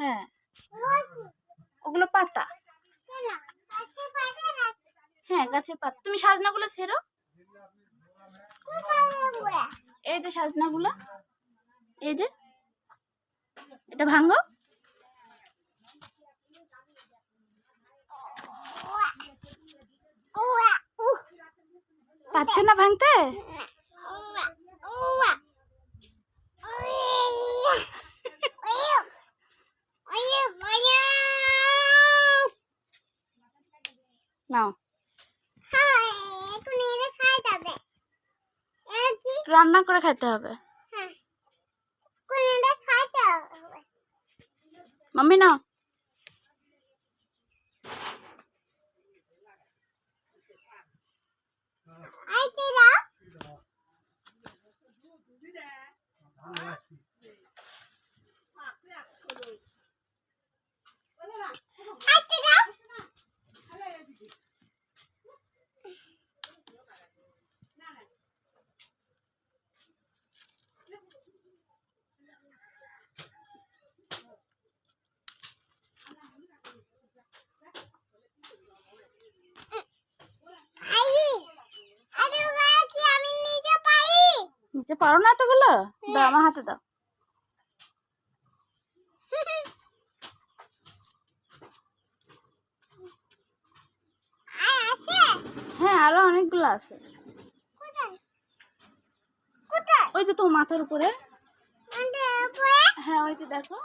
হ্যাঁ। ওগুলো পাতা। হ্যাঁ গাছের পাতা। তুমি সাজনাগুলো ছেড়ো। এই যে সাজনাগুলো। এই যে। এটা ভাঙো। পাচ্ছ না ভাঙতে? নাও। রান্না করে খেতে হবে। মাম্মি নাও। পারো না এতগুলো? দাও আমার হাতে দাও। হ্যাঁ আরও অনেকগুলো আছে। ওই তো তোমার মাথার উপরে। হ্যাঁ ওই তো দেখো।